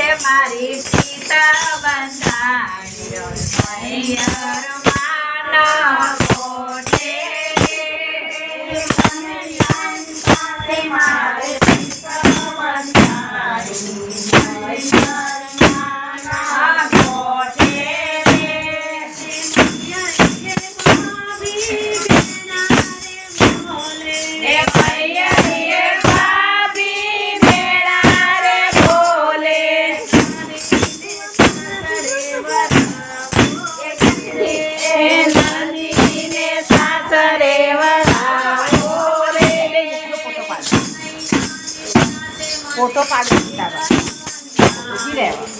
તે મારી સીતર બંધાણી મારે સીતર બંધાણી ફોટો પાડી દીધા રહેવા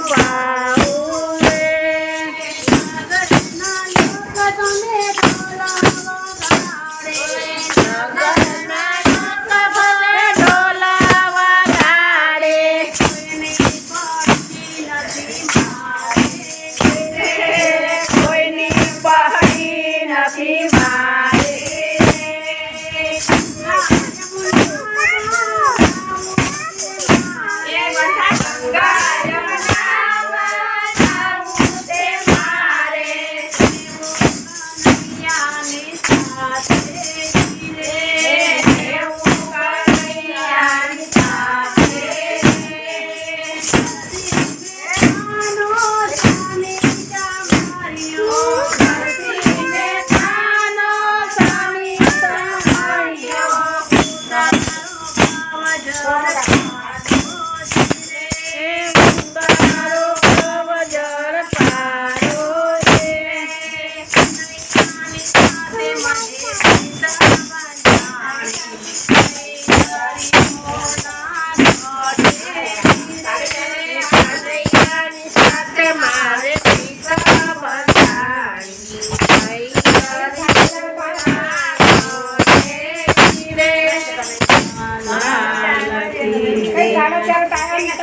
Right.